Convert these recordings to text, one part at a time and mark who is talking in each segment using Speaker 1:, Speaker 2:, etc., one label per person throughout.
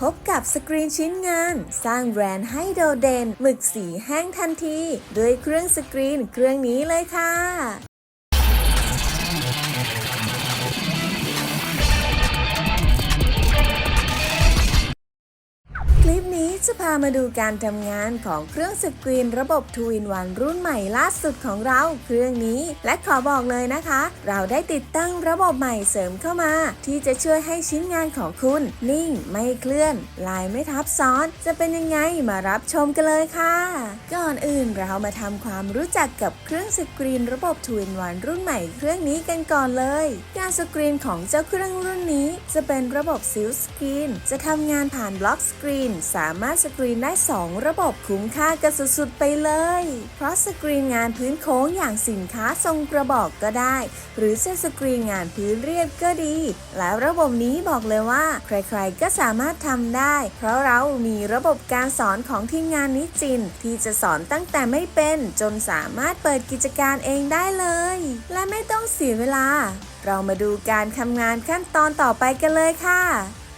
Speaker 1: พบกับสกรีนชิ้นงาน สร้างแบรนด์ให้โดดเด่นหมึกสีแห้งทันที ด้วยเครื่องสกรีนเครื่องนี้เลยค่ะ ลิปนี้จะพามาดูการทำงานของเครื่องสกรีนระบบ 2 in 1รุ่นใหม่ล่าสุดของเราเครื่องนี้ และขอบอกเลยนะคะ เราได้ติดตั้งระบบใหม่เสริมเข้ามา ที่จะช่วยให้ชิ้นงานของคุณ นิ่งไม่เคลื่อน ลายไม่ทับซ้อน จะเป็นยังไงมารับชมกันเลยค่ะ ก่อนอื่นเรามาทำความรู้จักกับเครื่องสกรีนระบบ 2 in 1รุ่นใหม่เครื่องนี้กันก่อนเลย การสกรีนของเจ้าเครื่องรุ่นนี้ จะเป็นระบบซิลสกรีนจะทำงานผ่านบล็อกสกรีนสามารถสกรีนได้ 2 ระบบคุ้มค่ากันสุดๆไปเลย เพราะสกรีนงานพื้นโค้งอย่างสินค้าทรงกระบอกก็ได้ หรือจะสกรีนงานพื้นเรียบก็ดี และระบบนี้บอกเลยว่า ใครๆก็สามารถทำได้ เพราะเรามีระบบการสอนของทีมงานนิจิน ที่จะสอนตั้งแต่ไม่เป็น จนสามารถเปิดกิจการเองได้เลย และไม่ต้องเสียเวลา เรามาดูการทำงานขั้นตอนต่อไปกันเลยค่ะ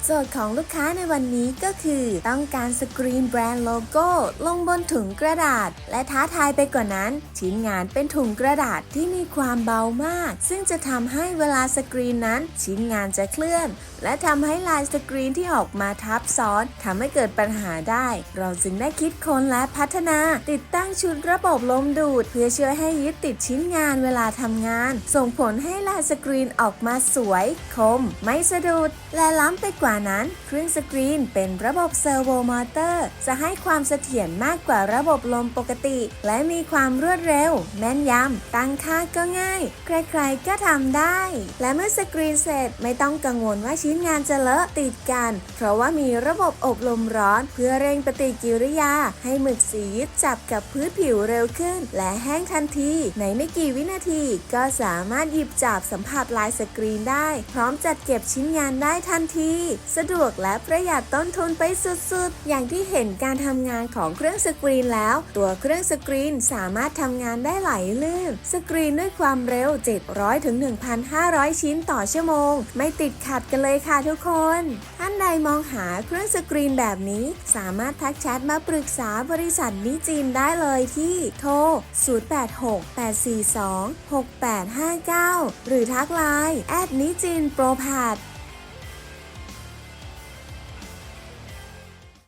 Speaker 1: โจทย์ของลูกค้าในวันนี้ก็คือ ต้องการสกรีนแบรนด์โลโก้ ลงบนถุงกระดาษ และท้าทายไปกว่านั้น ชิ้นงานเป็นถุงกระดาษที่มีความเบามาก ซึ่งจะทำให้เวลาสกรีนนั้น ชิ้นงานจะเคลื่อน และทำให้ลายสกรีนที่ออกมาทับซ้อนทำให้เกิดปัญหาได้ เราจึงได้คิดค้นและพัฒนา ติดตั้งชุดระบบลมดูด เพื่อช่วยให้ยึดติดชิ้นงานเวลาทำงาน ส่งผลให้ลายสกรีนออกมาสวย คม ไม่สะดุดและล้ำไปกว่านั้นเครื่องสกรีนเป็นระบบเซอร์โวมอเตอร์ จะให้ความเสถียรมากกว่าระบบลมปกติ และมีความรวดเร็ว แม่นยำ ตั้งค่าก็ง่าย ใครๆก็ทำได้ และเมื่อสกรีนเสร็จไม่ต้องกังวลว่าชิ้นงานจะเลอะติดกัน เพราะว่ามีระบบอบลมร้อน เพื่อเร่งปฏิกิริยา ให้หมึกสียึดจับกับพื้นผิวเร็วขึ้น และแห้งทันที ในไม่กี่วินาทีก็สามารถหยิบจับสัมผัสลายสกรีนได้ พร้อมจัดเก็บชิ้นงานได้ทันทีสะดวกและประหยัดต้นทุนไปสุดๆ อย่างที่เห็นการทำงานของเครื่องสกรีนแล้ว ตัวเครื่องสกรีนสามารถทำงานได้ไหลลื่น สกรีนด้วยความเร็ว 700ถึง1,500 ชิ้นต่อชั่วโมง ไม่ติดขัดกันเลยค่ะทุกคน ท่านใดมองหาเครื่องสกรีนแบบนี้ สามารถทักแชทมาปรึกษาบริษัทนิจินได้เลยที่โทร 086-842-6859 หรือทักไลน์แอดนิจินโปรพาด